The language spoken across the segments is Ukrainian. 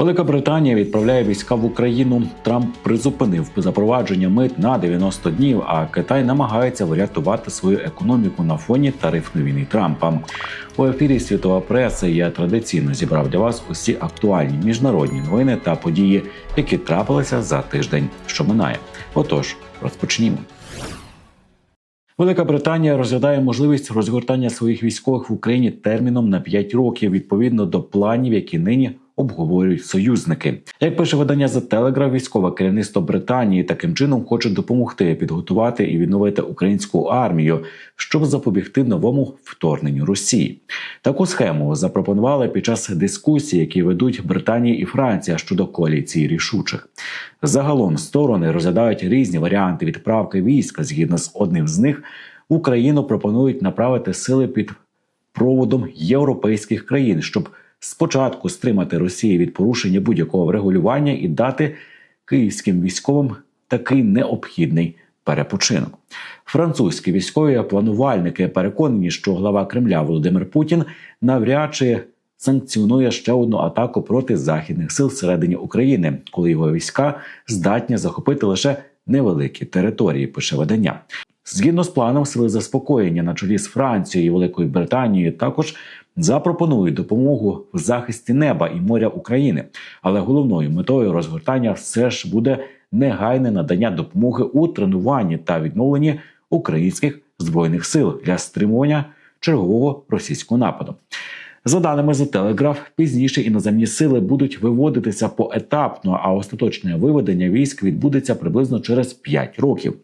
Велика Британія відправляє війська в Україну. Трамп призупинив запровадження мит на 90 днів. А Китай намагається врятувати свою економіку на фоні тарифної війни Трампа. У ефірі світова преса я традиційно зібрав для вас усі актуальні міжнародні новини та події, які трапилися за тиждень, що минає. Отож, розпочнімо. Велика Британія розглядає можливість розгортання своїх військових в Україні терміном на 5 років відповідно до планів, які нині обговорюють союзники. Як пише видання The Telegraph, військове керівництво Британії таким чином хоче допомогти підготувати і відновити українську армію, щоб запобігти новому вторгненню Росії. Таку схему запропонували під час дискусій, які ведуть Британія і Франція щодо коаліції рішучих. Загалом сторони розглядають різні варіанти відправки війська. Згідно з одним з них, Україну пропонують направити сили під проводом європейських країн, щоб спочатку стримати Росію від порушення будь-якого врегулювання і дати київським військовим такий необхідний перепочинок. Французькі військові планувальники переконані, що глава Кремля Володимир Путін навряд чи санкціонує ще одну атаку проти західних сил всередині України, коли його війська здатні захопити лише невеликі території. Пише видання. Згідно з планом, сили заспокоєння на чолі з Францією і Великою Британією також запропонують допомогу в захисті неба і моря України. Але головною метою розгортання все ж буде негайне надання допомоги у тренуванні та відновленні українських збройних сил для стримування чергового російського нападу. За даними The Telegraph, пізніше іноземні сили будуть виводитися поетапно, а остаточне виведення військ відбудеться приблизно через 5 років.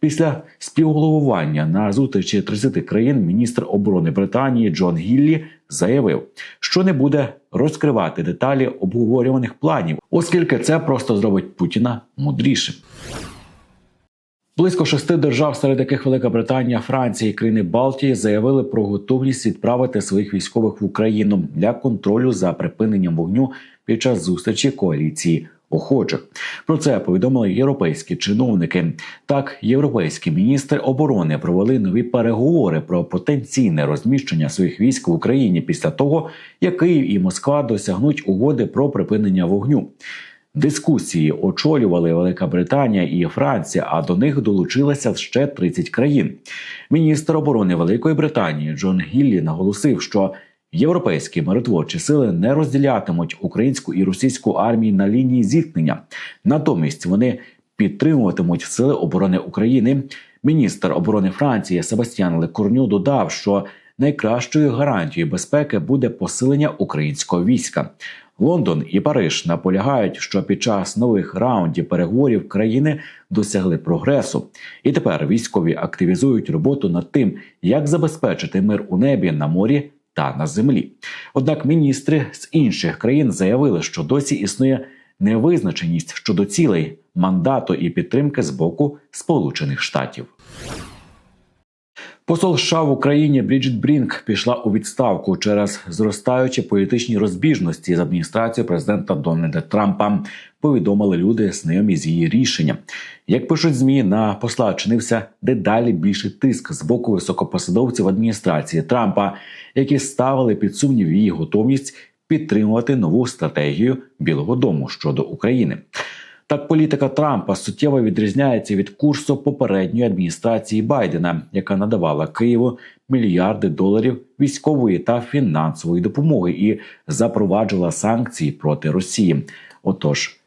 Після співголовування на зустрічі 30 країн міністр оборони Британії Джон Гіллі заявив, що не буде розкривати деталі обговорюваних планів, оскільки це просто зробить Путіна мудрішим. Близько шести держав, серед яких Велика Британія, Франція і країни Балтії, заявили про готовність відправити своїх військових в Україну для контролю за припиненням вогню під час зустрічі коаліції охочих. Про це повідомили європейські чиновники. Так, європейські міністри оборони провели нові переговори про потенційне розміщення своїх військ в Україні після того, як Київ і Москва досягнуть угоди про припинення вогню. Дискусії очолювали Велика Британія і Франція, а до них долучилися ще 30 країн. Міністр оборони Великої Британії Джон Гіллі наголосив, що європейські миротворчі сили не розділятимуть українську і російську армії на лінії зіткнення. Натомість вони підтримуватимуть сили оборони України. Міністр оборони Франції Себастьян Лекорню додав, що найкращою гарантією безпеки буде посилення українського війська. Лондон і Париж наполягають, що під час нових раундів переговорів країни досягли прогресу, і тепер військові активізують роботу над тим, як забезпечити мир у небі на морі та на землі. Однак міністри з інших країн заявили, що досі існує невизначеність щодо цілей, мандату і підтримки з боку Сполучених Штатів. Посол США в Україні Бріджит Брінк пішла у відставку через зростаючі політичні розбіжності з адміністрацією президента Дональда Трампа. Повідомили люди знайомі з її рішенням. Як пишуть змі, на посла чинився дедалі більший тиск з боку високопосадовців адміністрації Трампа, які ставили під сумнів її готовність підтримувати нову стратегію Білого Дому щодо України. Так, політика Трампа суттєво відрізняється від курсу попередньої адміністрації Байдена, яка надавала Києву мільярди доларів військової та фінансової допомоги і запроваджувала санкції проти Росії. Отож,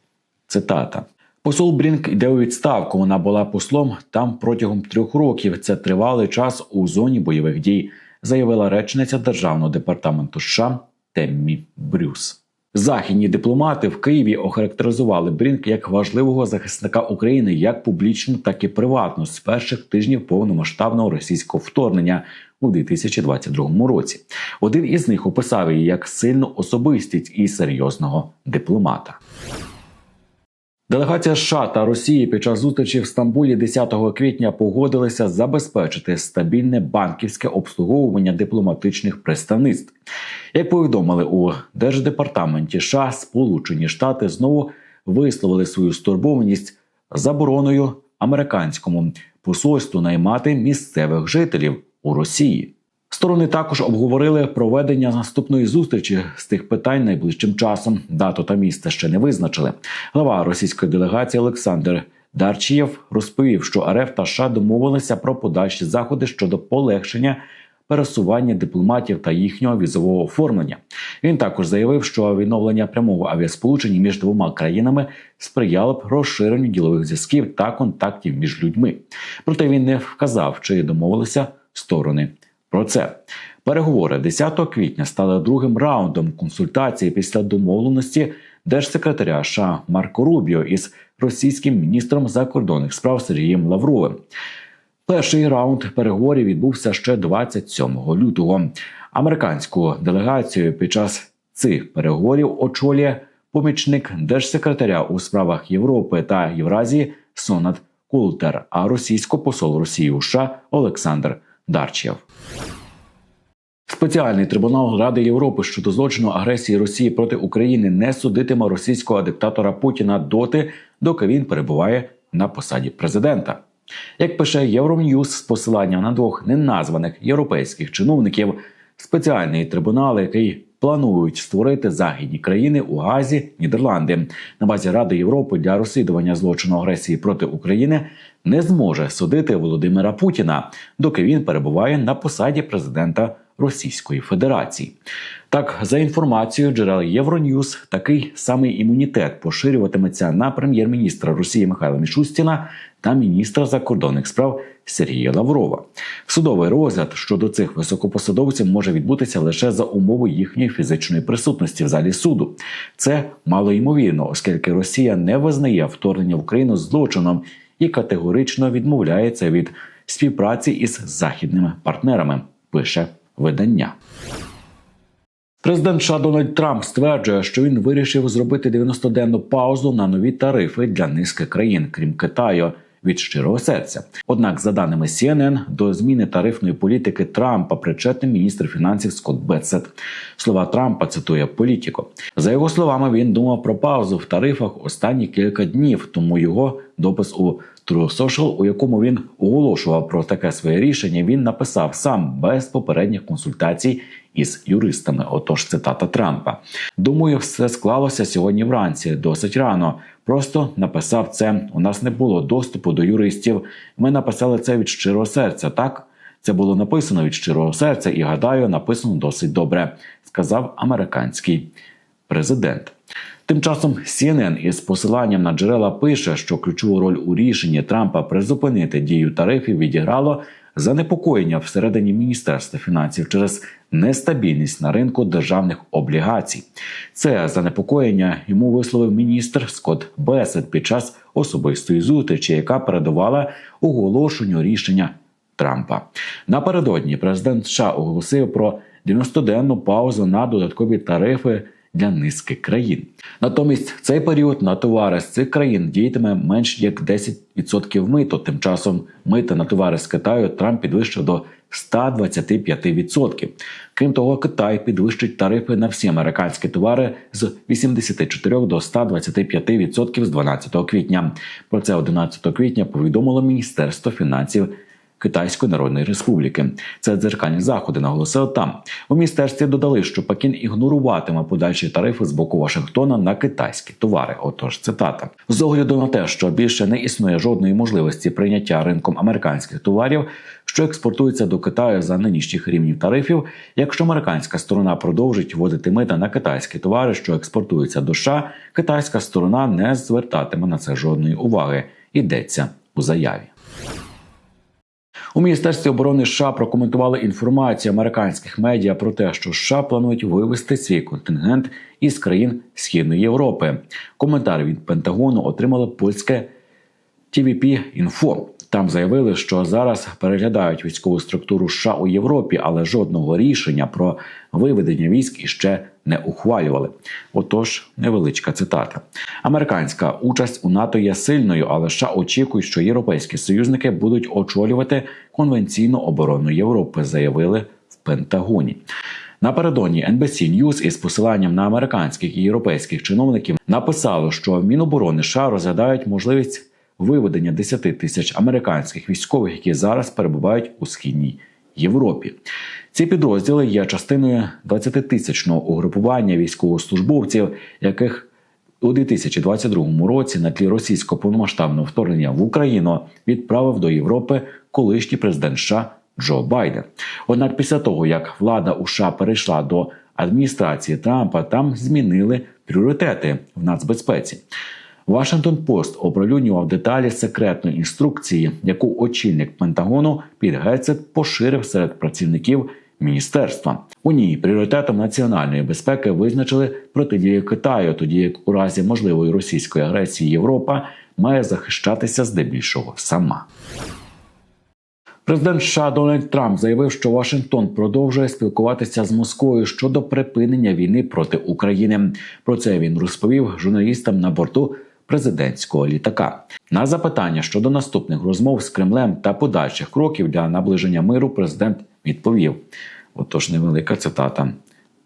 цитата. Посол Брінк йде у відставку. Вона була послом там протягом трьох років. Це тривалий час у зоні бойових дій, заявила речниця державного департаменту США Теммі Брюс. Західні дипломати в Києві охарактеризували Брінк як важливого захисника України як публічно, так і приватно з перших тижнів повномасштабного російського вторгнення у 2022 році. Один із них описав її як сильну особистість і серйозного дипломата. Делегація США та Росії під час зустрічі в Стамбулі 10 квітня погодилися забезпечити стабільне банківське обслуговування дипломатичних представництв. Як повідомили у держдепартаменті США, Сполучені Штати знову висловили свою стурбованість забороною американському посольству наймати місцевих жителів у Росії. Сторони також обговорили проведення наступної зустрічі з тих питань найближчим часом. Дату та місце ще не визначили. Глава російської делегації Олександр Дарчієв розповів, що РФ та США домовилися про подальші заходи щодо полегшення пересування дипломатів та їхнього візового оформлення. Він також заявив, що відновлення прямого авіасполучення між двома країнами сприяло б розширенню ділових зв'язків та контактів між людьми. Проте він не вказав, чи домовилися сторони про це. Переговори 10 квітня стали другим раундом консультації після домовленості держсекретаря США Марко Рубіо із російським міністром закордонних справ Сергієм Лавровим. Перший раунд переговорів відбувся ще 27 лютого. Американську делегацію під час цих переговорів очолює помічник держсекретаря у справах Європи та Євразії Сонат Култер, а російсько посол Росії у США Олександр Дарчєв. Спеціальний трибунал Ради Європи щодо злочину агресії Росії проти України не судитиме російського диктатора Путіна доти, доки він перебуває на посаді президента. Як пише Євроньюз з посиланням на двох неназваних європейських чиновників, спеціальний трибунал, який планують створити західні країни у Газі, Нідерланди на базі Ради Європи для розслідування злочину агресії проти України, не зможе судити Володимира Путіна, доки він перебуває на посаді президента Російської Федерації. Так, за інформацією джерел Євроньюз, такий самий імунітет поширюватиметься на прем'єр-міністра Росії Михайла Мішустіна та міністра закордонних справ Сергія Лаврова. Судовий розгляд щодо цих високопосадовців може відбутися лише за умови їхньої фізичної присутності в залі суду. Це мало ймовірно, оскільки Росія не визнає вторгнення в Україну злочином і категорично відмовляється від співпраці із західними партнерами. Пише видання. Президент США Дональд Трамп стверджує, що він вирішив зробити 90-денну паузу на нові тарифи для низки країн, крім Китаю. Від щирого серця, однак, за даними CNN, до зміни тарифної політики Трампа причетний міністр фінансів Скотт Бетсет. Слова Трампа цитує політико. За його словами, він думав про паузу в тарифах останні кілька днів. Тому його допис у True Social, у якому він оголошував про таке своє рішення, він написав сам без попередніх консультацій із юристами. Отож, цитата Трампа. Думаю, все склалося сьогодні вранці, досить рано. Просто написав це. У нас не було доступу до юристів. Ми написали це від щирого серця. Так це було написано від щирого серця, і гадаю, написано досить добре, сказав американський президент. Тим часом CNN із посиланням на джерела пише, що ключову роль у рішенні Трампа призупинити дію тарифів відіграло занепокоєння всередині міністерства фінансів через нестабільність на ринку державних облігацій. Це занепокоєння йому висловив міністр Скотт Бесет під час особистої зустрічі, яка передувала оголошенню рішення Трампа. Напередодні президент США оголосив про 90-денну паузу на додаткові тарифи для низки країн. Натомість цей період на товари з цих країн діятиме менш як 10% мито. Тим часом мита на товари з Китаю Трамп підвищив до 125%. Крім того, Китай підвищить тарифи на всі американські товари з 84 до 125% з 12 квітня. Про це 11 квітня повідомило Міністерство фінансів. Китайської Народної Республіки. Це дзеркальні заходи, наголосили там. У міністерстві додали, що Пекін ігноруватиме подальші тарифи з боку Вашингтона на китайські товари. Отож, цитата з огляду на те, що більше не існує жодної можливості прийняття ринком американських товарів, що експортуються до Китаю за нинішніх рівнів тарифів. Якщо американська сторона продовжить вводити мита на китайські товари, що експортуються до США, китайська сторона не звертатиме на це жодної уваги. Йдеться у заяві. У міністерстві оборони США прокоментували інформацію американських медіа про те, що США планують вивести свій контингент із країн Східної Європи. Коментар від Пентагону отримало польське TVP Info. Там заявили, що зараз переглядають військову структуру США у Європі, але жодного рішення про виведення військ іще не ухвалювали. Отож, невеличка цитата. Американська участь у НАТО є сильною, але США очікують, що європейські союзники будуть очолювати конвенційну оборону Європи, заявили в Пентагоні. Напередодні NBC News із посиланням на американських і європейських чиновників написало, що Міноборони США розглядають можливість виведення 10 тисяч американських військових, які зараз перебувають у східній Європі. Ці підрозділи є частиною 20-тисячного угрупування військовослужбовців, яких у 2022 році на тлі російського повномасштабного вторгнення в Україну відправив до Європи колишній президент США Джо Байден. Однак, після того як влада у США перейшла до адміністрації Трампа, там змінили пріоритети в нацбезпеці. Вашингтон Пост оприлюднював деталі секретної інструкції, яку очільник Пентагону Піт Гецет поширив серед працівників міністерства. У ній пріоритетом національної безпеки визначили протидію Китаю, тоді як у разі можливої російської агресії Європа має захищатися здебільшого сама. Президент США Дональд Трамп заявив, що Вашингтон продовжує спілкуватися з Москвою щодо припинення війни проти України. Про це він розповів журналістам на борту президентського літака. На запитання щодо наступних розмов з Кремлем та подальших кроків для наближення миру, президент відповів: отож, невелика цитата.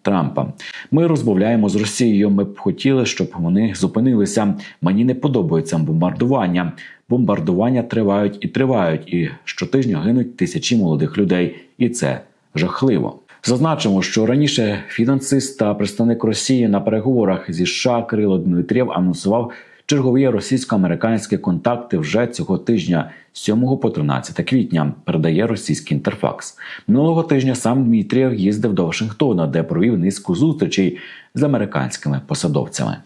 Трампа. Ми розмовляємо з Росією. Ми б хотіли, щоб вони зупинилися. Мені не подобається бомбардування. Бомбардування тривають і тривають, і щотижня гинуть тисячі молодих людей, і це жахливо. Зазначимо, що раніше фінансист та представник Росії на переговорах зі США Кирило Дмитрєв анонсував чергові російсько-американські контакти вже цього тижня, з 7 по 13 квітня, передає російський інтерфакс. Минулого тижня сам Дмитрєв їздив до Вашингтона, де провів низку зустрічей з американськими посадовцями.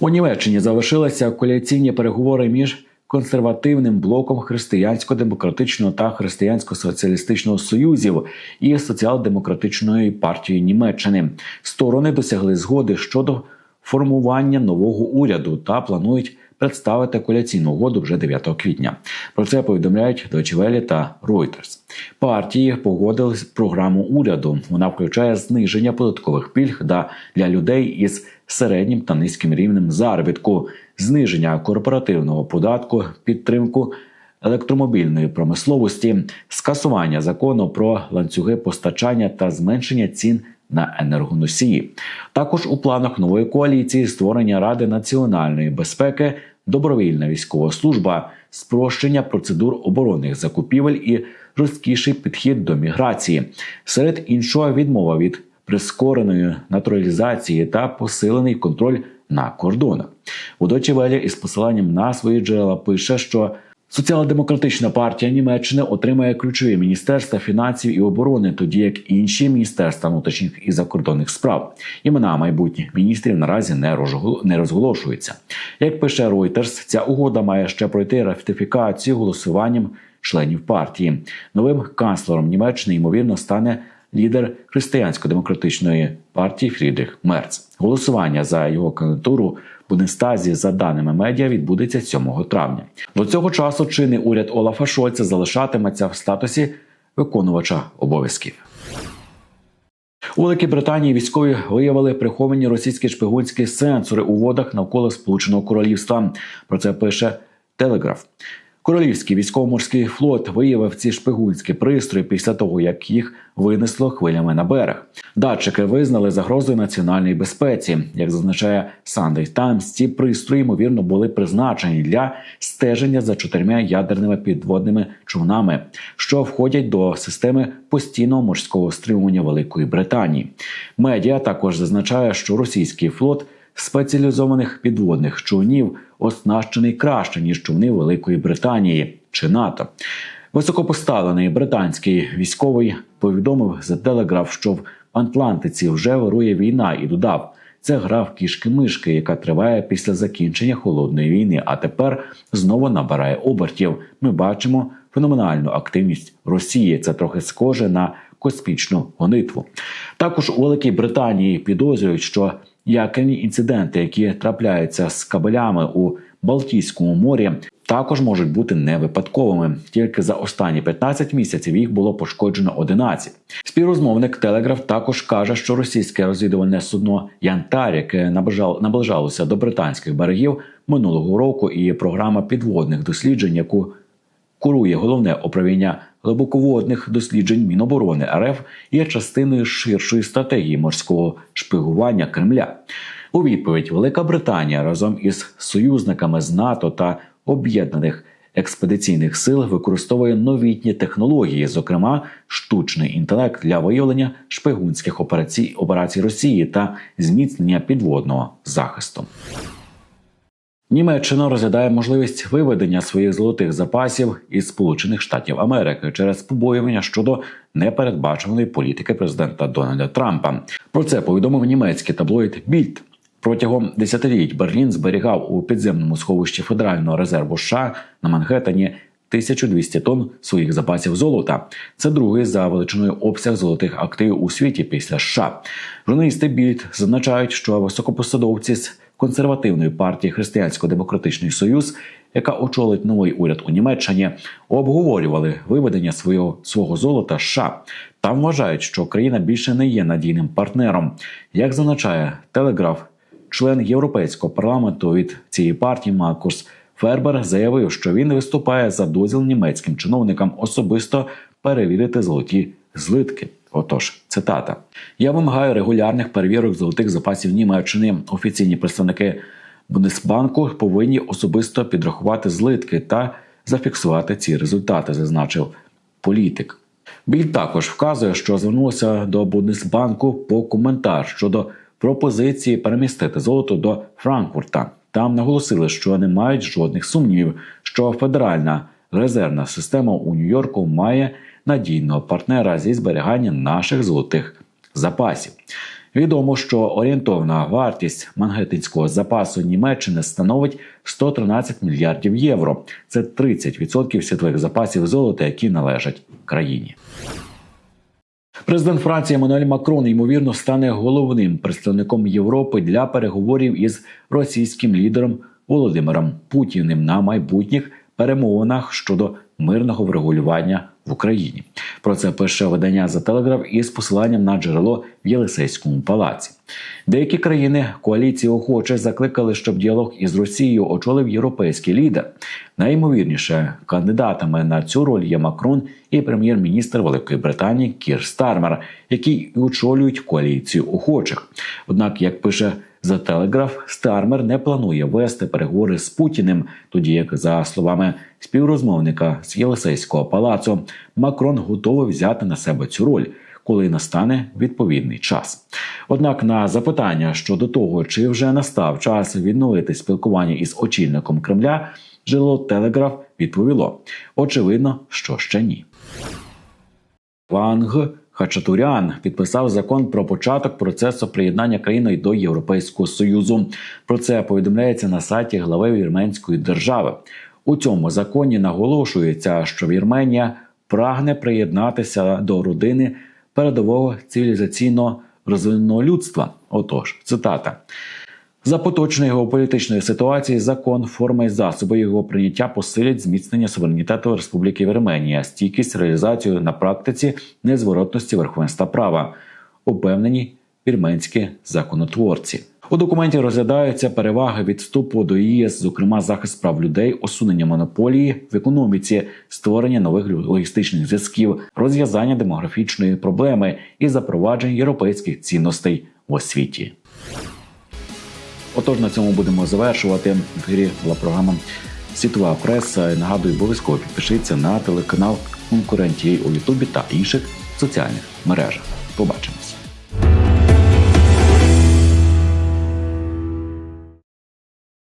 У Німеччині завершилися коаліційні переговори між консервативним блоком християнсько-демократичного та християнсько-соціалістичного союзів і соціал-демократичної партії Німеччини. Сторони досягли згоди щодо формування нового уряду та планують представити коаліційну угоду вже 9 квітня. Про це повідомляють Deutsche та Reuters. Партії погодили програму уряду. Вона включає зниження податкових пільг для людей із середнім та низьким рівнем заробітку, зниження корпоративного податку, підтримку. Електромобільної промисловості, скасування закону про ланцюги постачання та зменшення цін на енергоносії. Також у планах нової коаліції створення Ради національної безпеки, добровільна військова служба, спрощення процедур оборонних закупівель і жорсткіший підхід до міграції. Серед іншого відмова від прискореної натуралізації та посилений контроль на кордонах. У Welle із посиланням на свої джерела пише, що Соціал-демократична партія Німеччини отримає ключові міністерства фінансів і оборони, тоді як інші міністерства внутрішніх і закордонних справ. Імена майбутніх міністрів наразі не розголошуються. Як пише Reuters, ця угода має ще пройти ратифікацію голосуванням членів партії. Новим канцлером Німеччини ймовірно стане лідер християнсько-демократичної партії Фрідріх Мерц. Голосування за його кандидатуру в Бундестазі, за даними медіа, відбудеться 7 травня. До цього часу чинний уряд Олафа Шольца залишатиметься в статусі виконувача обов'язків. У Великій Британії військові виявили приховані російські шпигунські сенсори у водах навколо Сполученого Королівства. Про це пише Телеграф. Королівський військово-морський флот виявив ці шпигунські пристрої після того, як їх винесло хвилями на берег. Датчики визнали загрозою національній безпеці. Як зазначає Sunday Times, ці пристрої ймовірно були призначені для стеження за чотирма ядерними підводними човнами, що входять до системи постійного морського стримування Великої Британії. Медіа також зазначає, що російський флот спеціалізованих підводних човнів оснащений краще ніж човни Великої Британії чи НАТО. Високопоставлений британський військовий повідомив за телеграф, що в Атлантиці вже вирує війна, і додав. Це гра в кішки-мишки, яка триває після закінчення холодної війни, а тепер знову набирає обертів. Ми бачимо феноменальну активність Росії. Це трохи схоже на космічну гонитву. Також у Великій Британії підозрюють, що Якельні інциденти, які трапляються з кабелями у Балтійському морі, також можуть бути не випадковими. Тільки за останні 15 місяців їх було пошкоджено 11. Співрозмовник Телеграф також каже, що російське розвідувальне судно Янтар, яке наближалося до британських берегів минулого року, і програма підводних досліджень, яку курує головне управління глибоководних досліджень Міноборони РФ є частиною ширшої стратегії морського шпигування Кремля. У відповідь Велика Британія разом із союзниками з НАТО та Об'єднаних експедиційних сил використовує новітні технології, зокрема штучний інтелект для виявлення шпигунських операцій операцій Росії та зміцнення підводного захисту. Німеччина розглядає можливість виведення своїх золотих запасів із Сполучених Штатів Америки через побоювання щодо непередбаченої політики президента Дональда Трампа. Про це повідомив німецький таблоїд Більд. Протягом десятиліть Берлін зберігав у підземному сховищі Федерального резерву США на Манхеттені 1200 тонн своїх запасів золота. Це другий за величиною обсяг золотих активів у світі після США. Журналісти Більд зазначають, що високопосадовці з консервативної партії Християнсько-демократичний союз, яка очолить новий уряд у Німеччині, обговорювали виведення свого свого золота США. Там вважають, що країна більше не є надійним партнером. Як зазначає Телеграф, член європейського парламенту від цієї партії Маркус Фербер заявив, що він виступає за дозвіл німецьким чиновникам особисто перевірити золоті злитки. Отож, цитата: я вимагаю регулярних перевірок золотих запасів Німеччини. Офіційні представники Бундесбанку повинні особисто підрахувати злитки та зафіксувати ці результати, зазначив політик. Біль також вказує, що звернулося до Бундесбанку по коментар щодо пропозиції перемістити золото до Франкфурта. Там наголосили, що не мають жодних сумнівів, що федеральна резервна система у Нью-Йорку має надійного партнера зі зберігання наших золотих запасів. Відомо, що орієнтовна вартість мангеттинського запасу Німеччини становить 113 мільярдів євро. Це 30% світових запасів золота, які належать країні. Президент Франції Еммануель Макрон ймовірно стане головним представником Європи для переговорів із російським лідером Володимиром Путіним на майбутніх перемовинах щодо мирного врегулювання в Україні. Про це пише видання за телеграф із посиланням на джерело в Єлисейському палаці. Деякі країни коаліції охоче закликали, щоб діалог із Росією очолив європейський лідер. Найімовірніше кандидатами на цю роль є Макрон і прем'єр-міністр Великої Британії Кір Стармер, які очолюють коаліцію охочих. Однак, як пише за телеграф, Стармер не планує вести переговори з Путіним, тоді як, за словами співрозмовника з Єлисейського палацу, Макрон готовий взяти на себе цю роль. Коли настане відповідний час, однак на запитання щодо того, чи вже настав час відновити спілкування із очільником Кремля, джерело Телеграф відповіло: очевидно, що ще ні. Ванг Хачатурян підписав закон про початок процесу приєднання країни до Європейського союзу. Про це повідомляється на сайті глави Вірменської держави. У цьому законі наголошується, що Вірменія прагне приєднатися до родини передового цивілізаційно розвиненого людства. Отож, цитата. За поточної геополітичної ситуації закон, форми і засоби його прийняття посилять зміцнення суверенітету Республіки Вірменія, стійкість реалізацію на практиці незворотності верховенства права, упевнені вірменські законотворці. У документі розглядаються переваги від вступу до ЄС, зокрема захист прав людей, усунення монополії в економіці, створення нових логістичних зв'язків, розв'язання демографічної проблеми і запровадження європейських цінностей в освіті. Отож, на цьому будемо завершувати. В ефірі була програма Світова преса. Нагадую, обов'язково підпишіться на телеканал конкурентів у Ютубі та інших соціальних мережах. Побачимось.